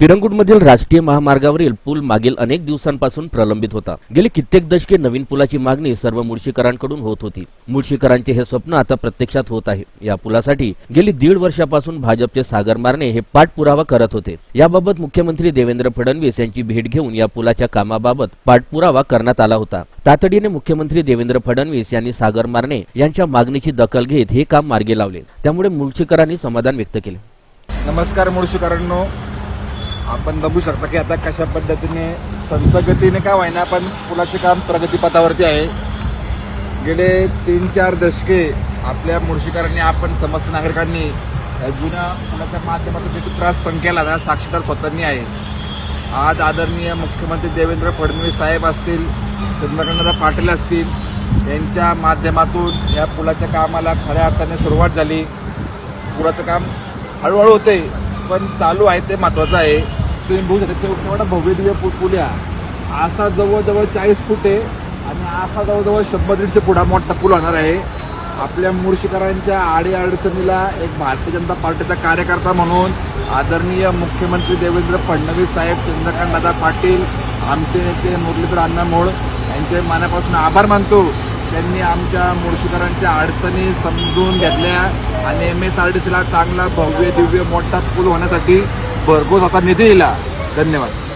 पिरंगुटमधील राष्ट्रीय महामार्गावरील पूल मागील अनेक दिवसांपासून प्रलंबित होता. गेली कित्येक दशके नवीन पुलाची मागणी सर्व मुळशीकरांकडून होत होती. मुळशीकरांचे हे स्वप्न आता प्रत्यक्षात होत आहे. या पुलासाठी गेली दीड वर्षापासून भाजपचे सागर मारणे हे पाठपुरावा करत होते. याबाबत मुख्यमंत्री देवेंद्र फडणवीस यांची भेट घेऊन या पुलाच्या कामाबाबत पाठपुरावा करण्यात आला होता. तातडीने मुख्यमंत्री देवेंद्र फडणवीस यांनी सागर मारणे यांच्या मागणीची दखल घेत हे काम मार्गी लावले. त्यामुळे मुळशीकरांनी समाधान व्यक्त केले. नमस्कार मुळशीकरांनो. आपण बघू शकता की आता कशा पद्धतीने संतगतीने का व्हायना पण पुलाचे काम प्रगतीपथावरती आहे. गेले तीन चार दशके आपल्या मुळशीकरांनी आपण समस्त नागरिकांनी या जुन्या पुलाच्या माध्यमातून किती त्रास सहन केला ना साक्षीदार स्वतःनी आहे. आज आदरणीय मुख्यमंत्री देवेंद्र फडणवीस साहेब असतील चंद्रकांतदा पाटील असतील यांच्या माध्यमातून या पुलाच्या कामाला खऱ्या अर्थाने सुरुवात झाली. पुलाचं काम हळूहळू होते पण चालू आहे ते महत्वाचं आहे. तुम्ही बघू शकता ते केवढा भव्य दिव्य पुल्या पूल असा जवळजवळ चाळीस फूट आहे आणि असा जवळजवळ शंभर दीडशे फुटा मोठा पूल होणार आहे. आपल्या मुळशीकरांच्या आडी अडचणीला एक भारतीय जनता पार्टीचा कार्यकर्ता म्हणून आदरणीय मुख्यमंत्री देवेंद्र फडणवीस साहेब चंद्रकांत दादा पाटील आमचे नेते मुरलीधर अण्णा मोळ यांचे मनापासून आभार मानतो. त्यांनी आमच्या मुळशीकरांच्या अडचणी समजून घेतल्या आणि एम एस आर टी सीला चांगला भव्य दिव्य मोठा पूल होण्यासाठी भरघोस असा निधी दिला धन्यवाद.